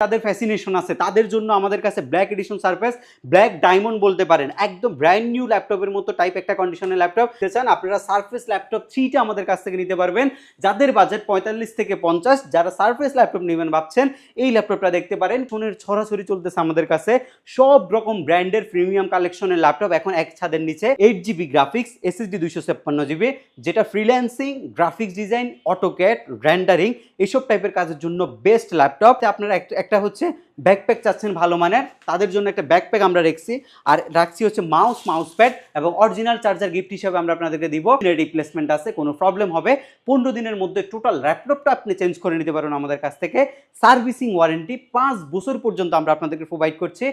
তাদের ফ্যাসিনেশন আছে। তাদের জন্য আমাদের কাছে black edition surface black diamond বলতে পারেন। একদম ব্র্যান্ড নিউ ল্যাপটপের মতো টাইপ একটা কন্ডিশনের ল্যাপটপ চান, আপনারা সার্ফেস ল্যাপটপ থ্রিটা আমাদের কাছ থেকে নিতে পারবেন। যাদের বাজেট পঁয়তাল্লিশ থেকে পঞ্চাশ, যারা সারফেস ল্যাপটপ নেবেন ভাবছেন, এই ল্যাপটপটা দেখতে পারেন। ফোনের ছড়াছড়ি চলতেছে আমাদের কাছে। সব রকম ব্র্যান্ডের প্রিমিয়াম কালেকশনের ল্যাপটপ এখন এক ছাদের নিচে। এইট জিবি গ্রাফিক্স এসএসডি দুইশো ছাপ্পান্ন জিবি যেটা freelancing graphics design autocad rendering এইসব টাইপের কাজের জন্য বেস্ট ল্যাপটপ আপনারা একটা- হচ্ছে ব্যাকপ্যাক চাচ্ছেন ভালো মানের তাদের জন্য একটা ব্যাকপ্যাক আমরা রেখছি। আর রাখছি হচ্ছে মাউস মাউস প্যাড এবং অরিজিনাল চার্জার গিফট হিসেবে আমরা আপনাদেরকে দিব। রিপ্লেসমেন্ট আছে কোনো প্রবলেম হবে। পনেরো দিনের মধ্যে টোটাল ল্যাপটপটা আপনি চেঞ্জ করে নিতে পারেন আমাদের কাছ থেকে। সার্ভিসিং ওয়ারেন্টি পাঁচ বছর পর্যন্ত আমরা আপনাদেরকে প্রোভাইড করছি।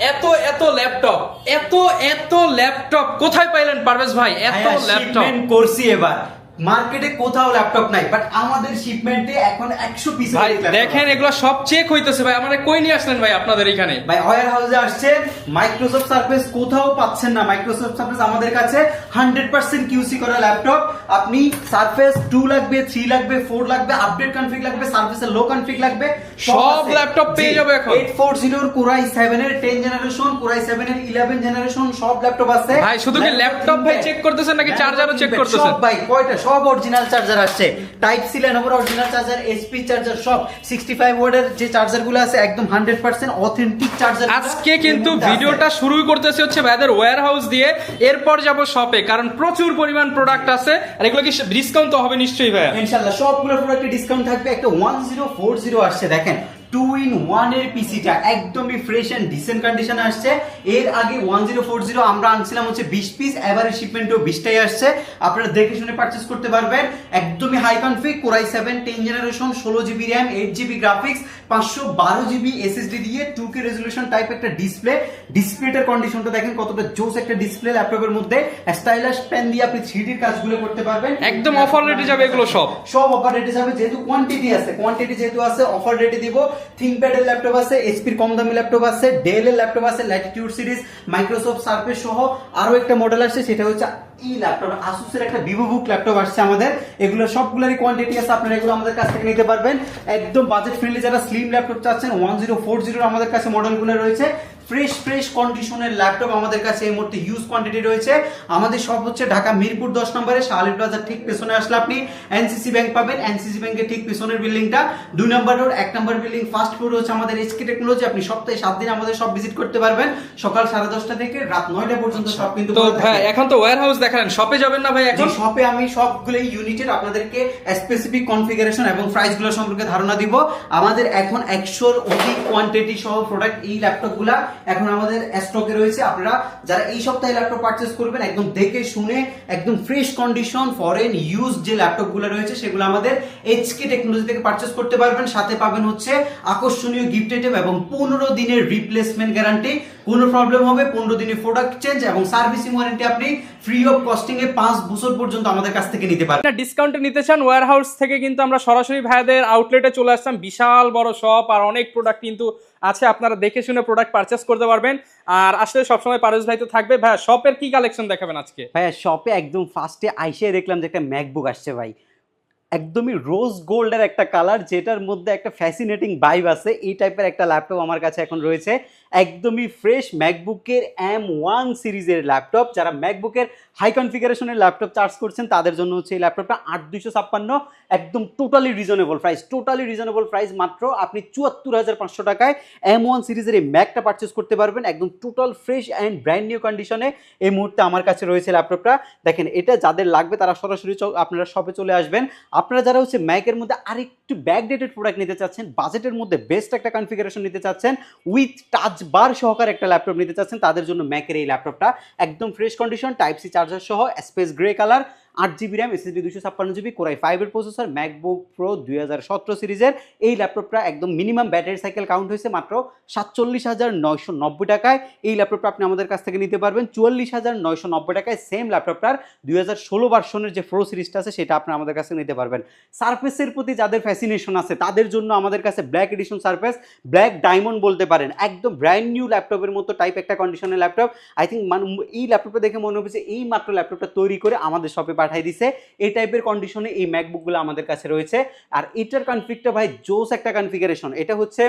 এত এত ল্যাপটপ এত এত ল্যাপটপ কোথায় পাইলেন পারভেজ ভাই? এত ল্যাপটপ করছি এবার। মার্কেটে কোথাও ল্যাপটপ নাই বাট আমাদের শিপমেন্টে এখন একশো পিস ভাই দেখেন এগুলো সব চেক হইতেছে ভাই আমারে কই নিয়ে আসলেন ভাই আপনাদের এখানে? ভাই ওয়ার হাউসে আসছে মাইক্রোসফট সার্ফেস কোথাও পাচ্ছেন না মাইক্রোসফট সার্ফেস আমাদের কাছে হান্ড্রেড পার্সেন্ট কিউসি করা ল্যাপটপ আপনি সার্ফেস টু লাগবে থ্রি লাগবে ফোর লাগবে আপডেট কনফিগ লাগবে সার্ফেসের লো কনফিগ লাগবে সব laptop পেয়ে যাবে এখন। ফোর জিরোর কোরাই সেভেন এর ten generation core i seven এর ইলেভেন জেনারেশন সব ল্যাপটপ আছে। ভাই শুধু কি ল্যাপটপ ভাই চেক করতেছেন নাকি চার্জারও চেক করতেছেন? সব ভাই কয়টা? সব অরিজিনাল চার্জার আসছে। টাইপ সি লেনোভোর অরিজিনাল চার্জার এইচপি চার্জার সব 65 ওয়াটের যে চার্জারগুলো আছে একদম 100% অথেন্টিক চার্জার আজকে কিন্তু ভিডিওটা শুরুই করতেছে হচ্ছে ভাইদের ওয়্যার হাউস দিয়ে। এরপর যাব শপে কারণ প্রচুর পরিমাণ প্রোডাক্ট আছে। আর এগুলো কি ডিসকাউন্ট তো হবে নিশ্চয়ই ভাই ইনশাআল্লাহ সবগুলো প্রোডাক্টে ডিসকাউন্ট থাকবে। একটা 1040 আসছে দেখেন। টু ইন ওয়ানের পিসিটা একদমই ফ্রেশ এন্ড ডিসেন্ট কন্ডিশনে আসছে। এর আগে ওয়ান জিরো ফোর জিরো আমরা আনছিলাম হচ্ছে বিশ পিস এবারে শিপমেন্টও বিশটাই আসছে। আপনারা দেখে শুনে পারচেস করতে পারবেন। একদমই high config core i seven ten generation ষোলো GB RAM eight GB graphics পাঁচশো বারো জিবি এসএসডি দিয়ে টু কে রেজলিউশন টাইপ একটা ডিসপ্লে ডিসপ্লেটার কন্ডিশনটা দেখেন কতটা জোস একটা ডিসপ্লে ল্যাপটপের মধ্যে। স্টাইলাস পেন দিয়ে আপনি থ্রি ডির কাজগুলো করতে পারবেন। একদম অফার রেটে যাবে এগুলো সব। সব অফার রেটে যাবে যেহেতু কোয়ান্টিটি আছে কোয়ান্টিটি যেহেতু আছে অফার রেটে দিব। থিংকপ্যাড এর ল্যাপটপ আছে এসপির কম দামি ল্যাপটপ আছে ডেল এর ল্যাপটপ আছে ল্যাটিটিউড সিরিজ মাইক্রোসফট সার্ফেস সহ আরও একটা মডেল আসছে, সেটা হচ্ছে এই ল্যাপটপ আসুসের একটা ভিভো বুক ল্যাপটপ আসছে আমাদের। এগুলো সবগুলোরই কোয়ান্টিটি আছে আপনারা এগুলো আমাদের কাছ থেকে নিতে পারবেন। একদম বাজেট ফ্রেন্ডলি যারা স্লিম ল্যাপটপ চাচ্ছেন ওয়ান জিরো ফোর জিরোর আমাদের কাছে মডেলগুলো রয়েছে। ফ্রেশ ফ্রেশ কন্ডিশনের ল্যাপটপ আমাদের কাছে এই মুহূর্তে হিউজ কোয়ান্টিটি রয়েছে। আমাদের সব হচ্ছে ঢাকা মিরপুর দশ নম্বরে শাহালি প্লাজার ঠিক পেছনে আসলে আপনি এনসিসি ব্যাংক পাবেন। এনসিসি ব্যাংকের ঠিক পেছনের বিল্ডিংটা দুই নম্বর রোড এক নম্বর বিল্ডিং ফার্স্ট ফ্লোর হচ্ছে আমাদের এইচকে টেকনোলজি আপনি সপ্তাহে সাত দিন আমাদের সব ভিজিট করতে পারবেন। সকাল সাড়ে দশটা থেকে রাত নয়টা পর্যন্ত সব কিন্তু এখন তো ওয়ার হাউস দেখালেন শপে যাবেন না ভাই এখন? শপে আমি সবগুলো ইউনিটের আপনাদেরকে স্পেসিফিক কনফিগারেশন এবং প্রাইসগুলো সম্পর্কে ধারণা দিব। আমাদের এখন একশোর অধিক কোয়ান্টিটি সহ প্রোডাক্ট এই ল্যাপটপগুলা এখন আমাদের স্টকে রয়েছে। আপনারা যারা এই সপ্তাহে ল্যাপটপ পারচেস করবেন, একদম দেখে শুনে, একদম ফ্রেশ কন্ডিশন ফরেন ইউজ যে ল্যাপটপগুলো রয়েছে, সেগুলো আমাদের এইচকে টেকনোলজি থেকে পারচেস করতে পারবেন। সাথে পাবেন হচ্ছে আকর্ষণীয় গিফট আইটেম এবং পনেরো দিনের রিপ্লেসমেন্ট গ্যারান্টি কোনো প্রবলেম হবে, পনেরো দিনের প্রোডাক্ট চেঞ্জ এবং সার্ভিসিং ওয়ারেন্টি আপনি ফ্রি অফ কস্টিং এ পাঁচ বছর পর্যন্ত আমাদের কাছ থেকে নিতে পারবেন ডিসকাউন্টে নিতে চান ওয়্যার হাউস থেকে কিন্তু আমরা সরাসরি ভাইদের আউটলেটে চলে আসলাম। বিশাল বড় শপ আর অনেক প্রোডাক্ট কিন্তু আছে আপনারা দেখে শুনে প্রোডাক্ট পারচেস করতে পারবেন। আর আসলে সবসময় পারভেজ ভাই তো থাকবে। ভাই শপের কি কালেকশন দেখাবেন আজকে? ভাইয়া শপে একদম ফার্স্টে আইসে দেখলাম যে একটা ম্যাকবুক আসছে ভাই। একদমই রোজ গোল্ডের একটা কালার যেটার মধ্যে একটা ফ্যাসিনেটিং ভাইব আছে। এই টাইপের একটা ল্যাপটপ আমার কাছে এখন রয়েছে। একদমই ফ্রেশ ম্যাকবুকের এম ওয়ান সিরিজের ল্যাপটপ যারা ম্যাকবুকের হাই কনফিগারেশনের ল্যাপটপ চার্জ করছেন, তাদের জন্য হচ্ছে এই ল্যাপটপটা আট দুইশো ছাপ্পান্ন। একদম totally reasonable price totally reasonable price মাত্র আপনি চুয়াত্তর হাজার পাঁচশো টাকায় এম ওয়ান সিরিজের এই ম্যাকটা পারচেস করতে পারবেন। একদম total fresh and brand new কন্ডিশনে এই মুহূর্তে আমার কাছে রয়েছে ল্যাপটপটা দেখেন, এটা যাদের লাগবে তারা সরাসরি আপনারা শপে চলে আসবেন। আপনারা যারা হচ্ছে ম্যাকের মধ্যে আরেকটু ব্যাকডেটেড প্রোডাক্ট নিতে চাচ্ছেন বাজেটের মধ্যে বেস্ট একটা কনফিগারেশন নিতে চাচ্ছেন উইথ টাচ বার সহকারে একটা ল্যাপটপ নিতে চাচ্ছেন, তাদের জন্য ম্যাকের এই ল্যাপটপটা একদম fresh condition type C charger সহ স্পেস গ্রে কালার আট জিবি র্যাম এসএসডি দুশো ছাপ্পান্ন জিবি কোরাই ফাইভের প্রসেসর ম্যাকবুক প্রো দুই হাজার সতেরো সিরিজের। এই ল্যাপটপটা একদম মিনিমাম ব্যাটারি সাইকেল কাউন্ট হয়েছে মাত্র সাতচল্লিশ হাজার নয়শো নব্বই টাকায়। এই ল্যাপটপটা আপনি আমাদের কাছ থেকে নিতে পারবেন। চুয়াল্লিশ হাজার নয়শো নব্বই টাকায় সেম ল্যাপটপটার দুই হাজার ষোলো ভার্সনের যে প্রো সিরিজটা আছে, সেটা আপনি আমাদের কাছে নিতে পারবেন। সার্ফেসের প্রতি যাদের ফ্যাসিনেশন আছে, তাদের জন্য আমাদের কাছে black edition surface black diamond বলতে পারেন। একদম ব্র্যান্ড নিউ ল্যাপটপের মতো টাইপ একটা কন্ডিশনের ল্যাপটপ আই থিঙ্ক মানে এই ল্যাপটপটা দেখে মনে হচ্ছে এই মাত্র ল্যাপটপটা তৈরি করে আমাদের শপে পাঠিয়ে দিছে, এই টাইপের কন্ডিশনে এই ম্যাকবুকগুলো আমাদের কাছে রয়েছে। আর এটার কনফিগটা ভাই জোস একটা কনফিগারেশন এটা হচ্ছে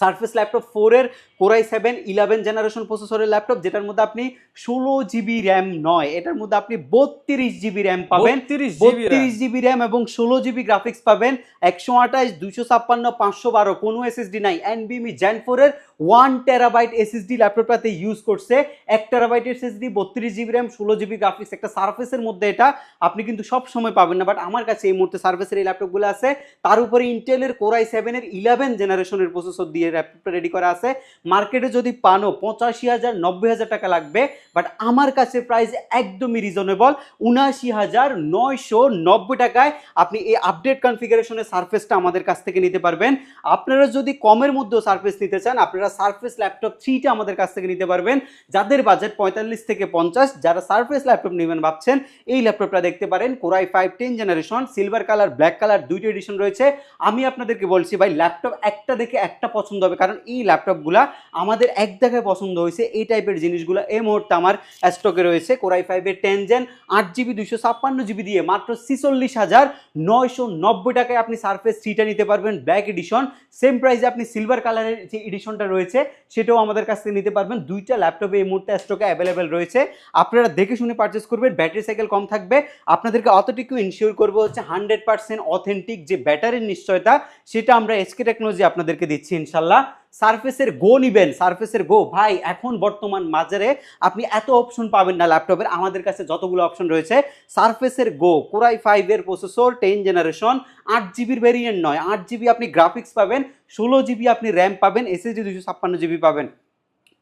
সার্ফেস ল্যাপটপ ফোরের core i seven eleven generation প্রসেসরের ল্যাপটপ যেটার মধ্যে আপনি ষোলো জিবি র্যাম নয় এটার মধ্যে আপনি বত্রিশ জিবি র্যাম পাবেন। বত্রিশ জিবি র্যাম এবং ষোলো জিবি গ্রাফিক্স পাবেন। একশো আঠাশ দুশো ছাপ্পান্ন পাঁচশো বারো কোনো এসএসডি নাই। এনবিমি জেন ফোরের ওয়ান টেরাবাইট এসএসডি ল্যাপটপটাতে ইউজ করছে। এক টেরাবাইট এসএসডি বত্রিশ জিবি র্যাম ষোলো জিবি গ্রাফিক্স একটা সার্ফেসের মধ্যে এটা আপনি কিন্তু সব সময় পাবেন না। বাট আমার কাছে এই মুহূর্তে সার্ফেসের এই ল্যাপটপগুলো আছে। তার উপরে ইন্টেলের কোরাই সেভেনের ইলেভেন জেনারেশনের প্রসেসর দিয়ে ল্যাপটপটা রেডি করা আছে। মার্কেটে যদি পানো, পঁচাশি হাজার, নব্বই হাজার টাকা লাগবে। বাট আমার কাছে প্রাইস একদমই রিজনেবল উনআশি হাজার, নয়শো নব্বই টাকায় আপনি এই আপডেট কনফিগারেশনের সার্ফেসটা আমাদের কাছ থেকে নিতে পারবেন। আপনারা যদি কমের মধ্যেও সার্ফেস নিতে চান, আপনারা সার্ফেস ল্যাপটপ থ্রিটা আমাদের কাছ থেকে নিতে পারবেন। যাদের বাজেট পঁয়তাল্লিশ থেকে পঞ্চাশ, যারা সার্ফেস ল্যাপটপ নেবেন ভাবছেন, এই ল্যাপটপটা দেখতে পারেন। Core i five ten generation silver colour black colour দুইটা এডিশন রয়েছে। আমি আপনাদেরকে বলছি, ভাই ল্যাপটপ একটা দেখে একটা পছন্দ হবে। কারণ এই ল্যাপটপগুলা আমাদের এক দেখায় পছন্দ হয়েছে, এই টাইপের জিনিসগুলো এই মুহূর্তে আমার স্টকে রয়েছে। কোরাই ফাইভের টেন জেন আট জিবি দুইশো ছাপ্পান্ন জিবি দিয়ে মাত্র ছিচল্লিশ হাজার নয়শো নব্বই টাকায় আপনি সার্ফেস থ্রিটা নিতে পারবেন ব্ল্যাক এডিশন সেম প্রাইসে আপনি সিলভার কালারের যে এডিশনটা রয়েছে, সেটাও আমাদের কাছ থেকে নিতে পারবেন। দুইটা ল্যাপটপে এই মুহূর্তে স্টকে অ্যাভেলেবেল রয়েছে। আপনারা দেখে শুনে পারচেস করবেন ব্যাটারি সাইকেল কম থাকবে। আপনাদেরকে অতটুকু ইনশিওর করব হচ্ছে হান্ড্রেড পার্সেন্ট অথেন্টিক যে ব্যাটারির নিশ্চয়তা, সেটা আমরা এসকে টেকনোলজি আপনাদেরকে দিচ্ছি ইনশাল্লাহ সার্ফেসের গো নিবেন সার্ফেসের গো ভাই, এখন বর্তমান মাজারে আপনি এত অপশন পাবেন না ল্যাপটপের আমাদের কাছে যতগুলো অপশন রয়েছে সার্ফেসের গো কোরাই ফাইভের প্রসেসর টেন জেনারেশন আট জিবির ভেরিয়েন্ট নয়। আট জিবি আপনি গ্রাফিক্স পাবেন, ষোলো জিবি আপনি র্যাম পাবেন এসএসডি দুশো ছাপ্পান্ন জিবি পাবেন।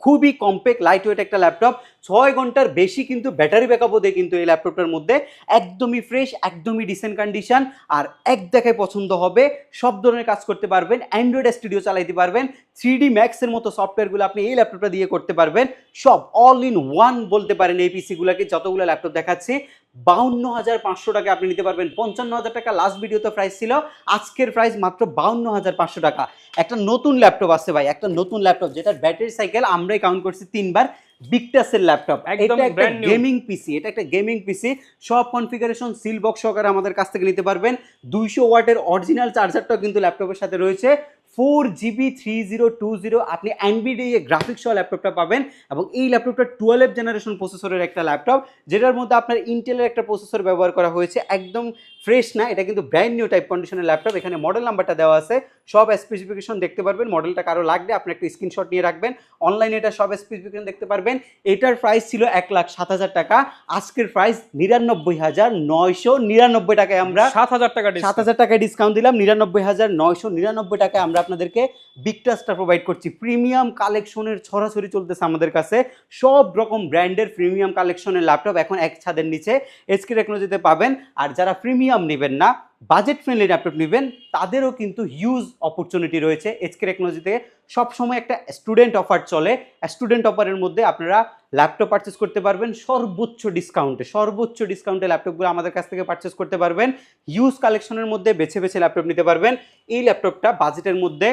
খুবই কম্প্যাক্ট লাইট ওয়েট একটা ল্যাপটপ ছয় ঘণ্টার বেশি কিন্তু ব্যাটারি ব্যাকআপও দেয় কিন্তু এই ল্যাপটপটার মধ্যে। একদমই ফ্রেশ একদমই ডিসেন্ট কন্ডিশন আর এক দেখায় পছন্দ হবে, সব ধরনের কাজ করতে পারবেন। অ্যান্ড্রয়েড স্টুডিও চালাইতে পারবেন। থ্রি ডি ম্যাক্সের মতো সফটওয়্যারগুলো আপনি এই ল্যাপটপটা দিয়ে করতে পারবেন। সব অল ইন ওয়ান বলতে পারেন এই পিসিগুলোকে যতগুলো ল্যাপটপ দেখাচ্ছি। বাউন্ন হাজার পাঁচশো টাকা আপনি নিতে পারবেন। পঞ্চান্ন হাজার টাকা লাস্ট ভিডিওতে প্রাইস ছিল। আজকের প্রাইস মাত্র বাউন্ন হাজার পাঁচশো টাকা। একটা নতুন ল্যাপটপ আছে ভাই একটা নতুন ল্যাপটপ যেটার ব্যাটারি সাইকেল আমরাই কাউন্ট করছি তিনবার। বিগটাসের ল্যাপটপ একদম এটা একটা গেমিং পিসি এটা একটা গেমিং পিসি সব কনফিগারেশন সিল বক্স সহকারে আমাদের কাছ থেকে নিতে পারবেন। দুইশো ওয়াটের অরিজিনাল চার্জারটাও কিন্তু ল্যাপটপের সাথে রয়েছে। Four GB, three zero, two zero আপনি এনবিডি গ্রাফিক্স সহ ল্যাপটপটা পাবেন এবং এই ল্যাপটপটা টুয়েলভ জেনারেশন প্রসেসরের একটা ল্যাপটপ যেটার মধ্যে আপনার ইন্টেলের একটা প্রসেসর ব্যবহার করা হয়েছে, একদম ফ্রেশ না এটা কিন্তু ব্র্যান্ড নিউ টাইপ কন্ডিশনের ল্যাপটপ এখানে মডেল নাম্বারটা দেওয়া আছে। সব স্পেসিফিকেশন দেখতে পারবেন। মডেলটা কারও লাগলে আপনি একটা স্ক্রিনশট নিয়ে রাখবেন। অনলাইনে এটা সব স্পেসিফিকেশন দেখতে পারবেন। এটার প্রাইস ছিল এক লাখ সাত হাজার টাকা। আজকের প্রাইস নিরানব্বই হাজার নয়শো নিরানব্বই টাকায় আমরা সাত হাজার টাকা সাত হাজার টাকায় ডিসকাউন্ট দিলাম। নিরানব্বই হাজার নয়শো নিরানব্বই টাকায় আমরা আপনাদেরকে বিগটাসটা প্রোভাইড করছি। প্রিমিয়াম কালেকশনের ছড়াছড়ি চলতেছে আমাদের কাছে। সব রকম ব্র্যান্ডের প্রিমিয়াম কালেকশনের ল্যাপটপ এখন এক ছাদের নিচে। এসকে টেকনোলজিতে পাবেন। আর যারা প্রিমিয়াম নেবেন না বাজেট ফ্রেন্ডলি ল্যাপটপ নেবেন, তাদেরও কিন্তু হিউজ অপরচুনিটি রয়েছে। এইচকে টেকনোলজি থেকে সবসময় একটা স্টুডেন্ট অফার চলে। স্টুডেন্ট অফারের মধ্যে আপনারা ল্যাপটপ পারচেস করতে পারবেন, সর্বোচ্চ ডিসকাউন্টে সর্বোচ্চ ডিসকাউন্টে ল্যাপটপগুলো আমাদের কাছ থেকে পারচেস করতে পারবেন। হিউজ কালেকশনের মধ্যে বেছে বেছে ল্যাপটপ নিতে পারবেন। এই ল্যাপটপটা বাজেটের মধ্যে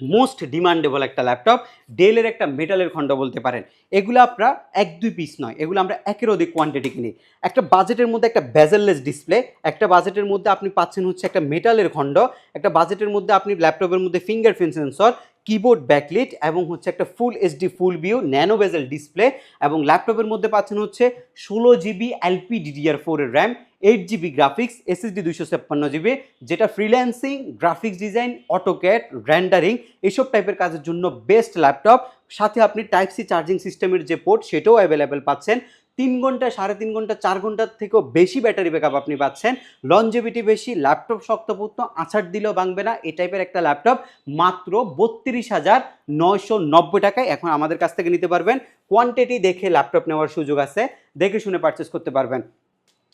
মোস্ট ডিমান্ডেবল একটা ল্যাপটপ, ডেলের একটা মেটালের খণ্ড বলতে পারেন। এগুলো আপনারা এক দুই পিস নয়, এগুলো আমরা একের অধিক কোয়ান্টিটি কিনি। একটা বাজেটের মধ্যে একটা বেজেললেস ডিসপ্লে একটা বাজেটের মধ্যে আপনি পাচ্ছেন হচ্ছে একটা মেটালের খণ্ড, একটা বাজেটের মধ্যে আপনি ল্যাপটপের মধ্যে ফিঙ্গারপ্রিন্ট সেন্সর কিবোর্ড ব্যাকলিট এবং হচ্ছে একটা full HD full view nano bezel display এবং ল্যাপটপের মধ্যে পাচ্ছেন হচ্ছে ষোলো জিবি এলপি ডিডিআর ফোরের RAM eight GB graphics SSD দুইশো ছাপ্পান্ন জিবি যেটা freelancing graphics design autocad rendering এসব টাইপের কাজের জন্য বেস্ট ল্যাপটপ সাথে আপনি টাইপ সি চার্জিং সিস্টেমের যে পোর্ট সেটাও অ্যাভেলেবেল পাচ্ছেন। তিন ঘণ্টা, সাড়ে তিন ঘণ্টা, চার ঘণ্টার থেকেও বেশি ব্যাটারি ব্যাকআপ আপনি পাচ্ছেন। লনজেভিটি বেশি ল্যাপটপ শক্তপুত্ত আছাড় দিলেও ভাঙবে না। এই টাইপের একটা ল্যাপটপ মাত্র বত্রিশ হাজার নয়শো নব্বই টাকায় এখন আমাদের কাছ থেকে নিতে পারবেন। কোয়ান্টিটি দেখে ল্যাপটপ নেওয়ার সুযোগ আছে। দেখে শুনে পারচেস করতে পারবেন।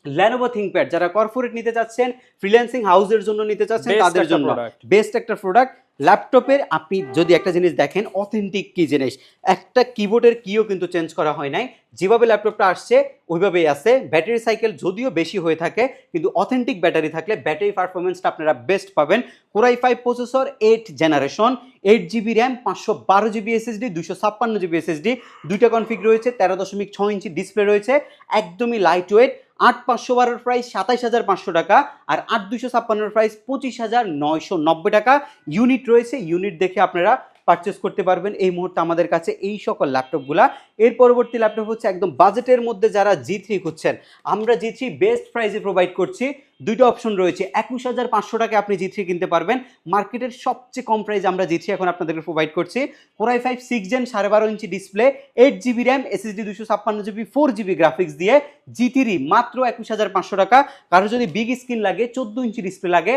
ল্যানোভো থিঙ্কপ্যাড যারা কর্পোরেট নিতে চাচ্ছেন ফ্রিল্যান্সিং হাউসের জন্য নিতে চাচ্ছেন তাদের জন্য। বেস্ট একটা প্রোডাক্ট ল্যাপটপের আপনি যদি একটা জিনিস দেখেন অথেন্টিক কি জিনিস? একটা কিবোর্ডের কিও কিন্তু চেঞ্জ করা হয় নাই। যেভাবে ল্যাপটপটা আসছে ওইভাবেই আছে। ব্যাটারি সাইকেল যদিও বেশি হয়ে থাকে কিন্তু অথেন্টিক ব্যাটারি থাকলে ব্যাটারি পারফরমেন্সটা আপনারা বেস্ট পাবেন। Core i five processor eight generation eight GB RAM পাঁচশো বারো জিবি এসএসডি দুশো ছাপ্পান্ন জিবি এসএসডি দুইটা কনফিগ রয়েছে তেরো দশমিক ছয় ইঞ্চি ডিসপ্লে রয়েছে। একদমই লাইট ওয়েট আট পাঁচশো বারোর প্রাইস সাতাইশ হাজার পাঁচশো টাকা আর আট দুশো ছাপ্পান্নর প্রাইস পঁচিশ হাজার নয়শো নব্বই টাকা। ইউনিট রয়েছে ইউনিট দেখে আপনারা পারচেস করতে পারবেন। এই মুহূর্তে আমাদের কাছে এই সকল ল্যাপটপগুলা এর পরবর্তী ল্যাপটপ হচ্ছে একদম বাজেটের মধ্যে যারা জি থ্রি খুঁজছেন। আমরা জি থ্রি বেস্ট প্রাইসে প্রোভাইড করছি। দুইটা অপশন রয়েছে। একুশ হাজার পাঁচশো টাকা আপনি জি থ্রি কিনতে পারবেন। মার্কেটের সবচেয়ে কম প্রাইস আমরা জি থ্রি এখন আপনাদেরকে প্রোভাইড করছি। কোরাই ফাইভ সিক্স জেন সাড়ে বারো inch display eight GB RAM SSD দুশো ছাপ্পান্ন জিবি ফোর জিবি গ্রাফিক্স দিয়ে জি থ্রি মাত্র একুশ হাজার পাঁচশো টাকা। কারও যদি বিগ স্ক্রিন লাগে, চোদ্দ ইঞ্চি ডিসপ্লে লাগে,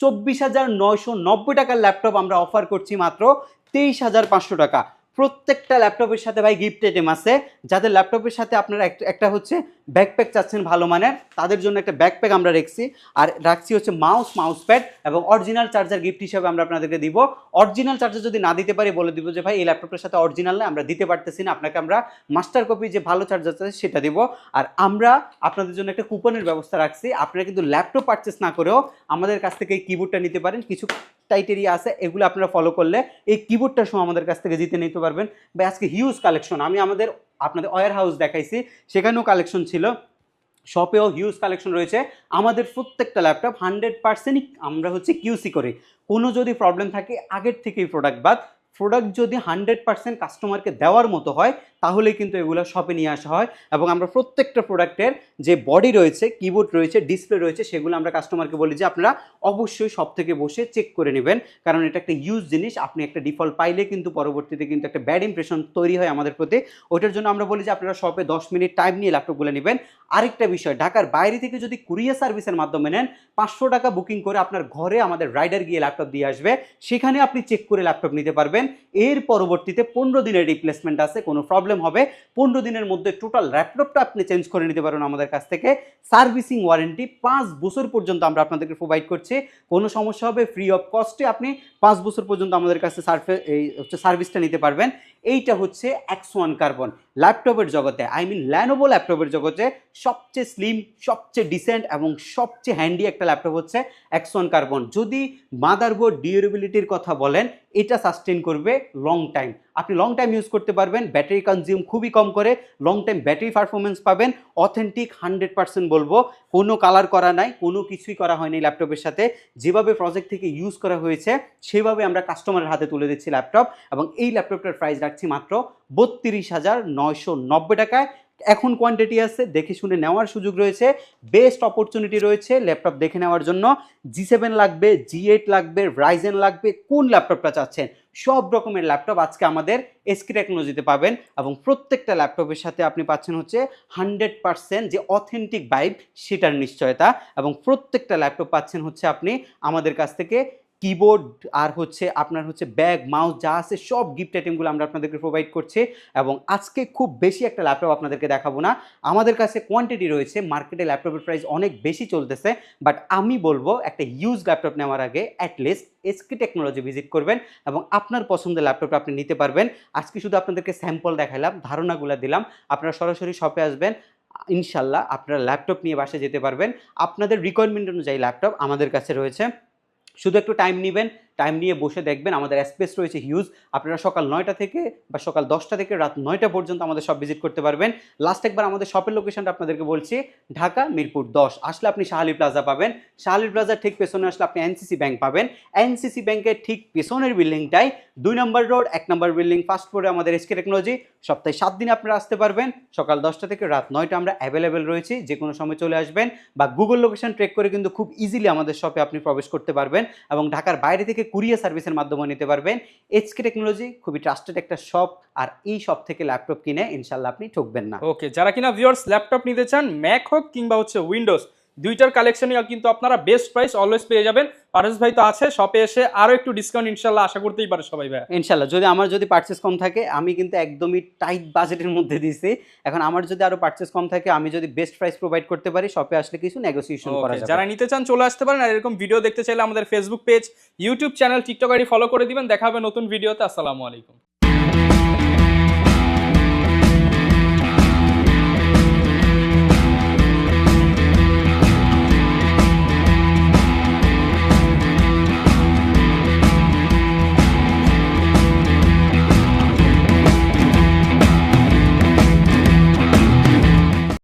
চব্বিশ হাজার নয়শো নব্বই টাকার ল্যাপটপ আমরা অফার করছি মাত্র। তেইশ হাজার পাঁচশো টাকা। প্রত্যেকটা ল্যাপটপের সাথে ভাই গিফট আইটেম আছে। যাদের ল্যাপটপের সাথে আপনারা একটা- হচ্ছে ব্যাকপ্যাক চাচ্ছেন ভালো মানের, তাদের জন্য একটা ব্যাকপ্যাক আমরা রেখছি। আর রাখছি হচ্ছে মাউস মাউস প্যাড এবং অরিজিনাল চার্জার গিফট হিসাবে আমরা আপনাদেরকে দিব। অরিজিনাল চার্জার যদি না দিতে পারি, বলে দিব যে, ভাই, এই ল্যাপটপের সাথে অরিজিনাল না আমরা দিতে পারতেছি না। আপনাকে আমরা মাস্টার কপি যে ভালো চার্জার আছে, সেটা দিব। আর আমরা আপনাদের জন্য একটা কুপনের ব্যবস্থা রাখছি। আপনারা কিন্তু ল্যাপটপ পারচেস না করেও আমাদের কাছ থেকে এই কিবোর্ডটা নিতে পারেন। কিছু ক্রাইটেরিয়া আছে, এগুলো আপনারা ফলো করলে এই কিবোর্ডটা সময় আমাদের কাছ থেকে জিতে নিতে পারবেন। বা আজকে হিউজ কালেকশন আমি আমাদের, আপনাদের ওয়ার হাউস দেখাইছি, সেখানেও কালেকশন ছিল। শপেও হিউজ কালেকশন রয়েছে। আমাদের প্রত্যেকটা ল্যাপটপ হান্ড্রেড পার্সেন্টই আমরা হচ্ছে কিউসি করি। কোনো যদি প্রবলেম থাকে, আগের থেকেই প্রোডাক্ট বাদ। প্রোডাক্ট যদি হান্ড্রেড পার্সেন্ট কাস্টমারকে দেওয়ার মতো হয় তাহলে কিন্তু এগুলো শপে নিয়ে আসা হয়। এবং আমরা প্রত্যেকটা প্রোডাক্টের যে বডি রয়েছে কিবোর্ড রয়েছে ডিসপ্লে রয়েছে, সেগুলো আমরা কাস্টমারকে বলি যে আপনারা অবশ্যই সব থেকে বসে চেক করে নেবেন। কারণ এটা একটা ইউজ জিনিস, আপনি একটা ডিফল্ট পাইলে কিন্তু পরবর্তীতে কিন্তু একটা ব্যাড ইমপ্রেশন তৈরি হয় আমাদের প্রতি। ওইটার জন্য আমরা বলি যে আপনারা শপে দশ মিনিট টাইম নিয়ে ল্যাপটপগুলো নেবেন। আরেকটা বিষয়, ঢাকার বাইরে থেকে যদি কুরিয়ার সার্ভিসের মাধ্যমে নেন, পাঁচশো টাকা বুকিং করে আপনার ঘরে আমাদের রাইডার গিয়ে ল্যাপটপ দিয়ে আসবে। সেখানে আপনি চেক করে ল্যাপটপ নিতে পারবেন। এর পরবর্তীতে পনেরো দিনের রিপ্লেসমেন্ট আছে, কোনো প্রবলেম হবে। পনেরো দিনের মধ্যে টোটাল ল্যাপটপটা আপনি চেঞ্জ করে নিতে পারেন আমাদের কাছ থেকে। সার্ভিসিং ওয়ারেন্টি পাঁচ বছর পর্যন্ত আমরা আপনাদেরকে প্রোভাইড করছি। কোনো সমস্যা হবে ফ্রি অফ কস্টে আপনি পাঁচ বছর পর্যন্ত আমাদের কাছে সার্ভে এই হচ্ছে সার্ভিসটা নিতে পারবেন। এইটা হচ্ছে এক্স ওয়ান কার্বন ল্যাপটপের জগতে আই মিন ল্যানোভো ল্যাপটপের জগতে সবচেয়ে স্লিম সবচেয়ে ডিসেন্ট এবং সবচেয়ে হ্যান্ডি একটা ল্যাপটপ হচ্ছে এক্স ওয়ান কার্বন যদি মাদারবোর্ড ডিউরেবিলিটির কথা বলেন, এটা সাস্টেন করবে লং টাইম আপনি লং টাইম ইউজ করতে পারবেন ব্যাটারি কনজিউম খুবই কম করে লং টাইম ব্যাটারি পারফরমেন্স পাবেন অথেন্টিক হান্ড্রেড পার্সেন্ট বলব, কোনো কালার করা নাই, কোনো কিছুই করা হয়নি ল্যাপটপের সাথে, যেভাবে প্রজেক্ট থেকে ইউজ করা হয়েছে, সেভাবে আমরা কাস্টমারের হাতে তুলে দিচ্ছি ল্যাপটপ এবং এই ল্যাপটপটার প্রাইস রাখছি মাত্র বত্রিশ হাজার নয়শো নব্বই টাকায়। এখন কোয়ান্টিটি আছে, দেখে শুনে নেওয়ার সুযোগ রয়েছে বেস্ট অপরচুনিটি রয়েছে ল্যাপটপ দেখে নেওয়ার জন্য। জি সেভেন লাগবে জি এইট লাগবে রাইজেন লাগবে, কোন ল্যাপটপটা চাচ্ছেন? সব রকমের ল্যাপটপ আজকে আমাদের এসকি টেকনোলজিতে পাবেন এবং প্রত্যেকটা ল্যাপটপের সাথে আপনি পাচ্ছেন হচ্ছে হান্ড্রেড পারসেন্ট যে অথেন্টিক বাইব সেটার নিশ্চয়তা এবং প্রত্যেকটা ল্যাপটপ পাচ্ছেন হচ্ছে আপনি আমাদের কাছ থেকে কিবোর্ড আর হচ্ছে আপনার হচ্ছে ব্যাগ মাউস যা আছে সব গিফট আইটেমগুলো আমরা আপনাদেরকে প্রোভাইড করছি এবং আজকে খুব বেশি একটা ল্যাপটপ আপনাদেরকে দেখাবো না। আমাদের কাছে কোয়ান্টিটি রয়েছে মার্কেটে ল্যাপটপের প্রাইস অনেক বেশি চলতেছে বাট আমি বলব একটা ইউজ ল্যাপটপ নেওয়ার আগে অ্যাটলিস্ট এসকে টেকনোলজি ভিজিট করবেন এবং আপনার পছন্দের ল্যাপটপটা আপনি নিতে পারবেন। আজকে শুধু আপনাদেরকে স্যাম্পল দেখালাম, ধারণাগুলো দিলাম, আপনারা সরাসরি শপে আসবেন, ইনশাল্লাহ আপনারা ল্যাপটপ নিয়ে বাসে যেতে পারবেন। আপনাদের রিকোয়ারমেন্ট অনুযায়ী ল্যাপটপ আমাদের কাছে রয়েছে। শুধু একটু টাইম নেবেন। টাইম নিয়ে বসে দেখবেন, আমাদের স্পেস রয়েছে হিউজ আপনারা সকাল নয়টা থেকে বা সকাল দশটা থেকে রাত নয়টা পর্যন্ত আমাদের শপ ভিজিট করতে পারবেন। লাস্ট একবার আমাদের শপের লোকেশনটা আপনাদেরকে বলছি, ঢাকা মিরপুর দশ। আসলে আপনি শাহালি প্লাজা পাবেন। শাহালি প্লাজার ঠিক পেছনে আসলে আপনি এনসিসি ব্যাংক পাবেন। এনসিসি ব্যাংকের ঠিক পেছনের বিল্ডিংটাই দুই নম্বর রোড এক নম্বর বিল্ডিং ফার্স্ট ফ্লোরে আমাদের এসকে টেকনোলজি সপ্তাহে সাত দিন আপনারা আসতে পারবেন। সকাল দশটা থেকে রাত নয়টা আমরা অ্যাভেলেবেল রয়েছি। যে কোনো সময় চলে আসবেন বা গুগল লোকেশন ট্রেক করে কিন্তু খুব ইজিলি আমাদের শপে আপনি প্রবেশ করতে পারবেন এবং ঢাকার বাইরে থেকে কুরিয়ার সার্ভিসের মাধ্যমে নিতে পারবেন। এইচকে টেকনোলজি খুবই ট্রাস্টেড একটা শপ আর এই শপ থেকে ল্যাপটপ কিনে ইনশাল্লাহ আপনি ঠকবেন না। ওকে যারা কিনা ভিউয়ার্স ল্যাপটপ নিতে চান ম্যাক হোক কিংবা হচ্ছে উইন্ডোজ দুইটার কালেকশনই কিন্তু আপনারা বেস্ট প্রাইস অলওয়েজ পেয়ে যাবেন। পারস ভাই তো আছে শপে এসে আরও একটু ডিসকাউন্ট ইনশাল্লাহ আশা করতেই পারে সবাই ভাই ইনশাল্লাহ যদি আমার যদি পার্চেস কম থাকে আমি কিন্তু একদমই টাইট বাজেটের মধ্যে দিছি এখন আমার যদি আরও পার্চেস কম থাকে আমি যদি বেস্ট প্রাইস প্রোভাইড করতে পারি শপে আসলে কিছু নেগোসিয়েশন করা যাবে। যারা নিতে চান চলে আসতে পারেন আর এরকম ভিডিও দেখতে চাইলে আমাদের Facebook page YouTube channel TikTok ID follow করে দিবেন। দেখা হবে নতুন ভিডিওতে আসসালামু আলাইকুম।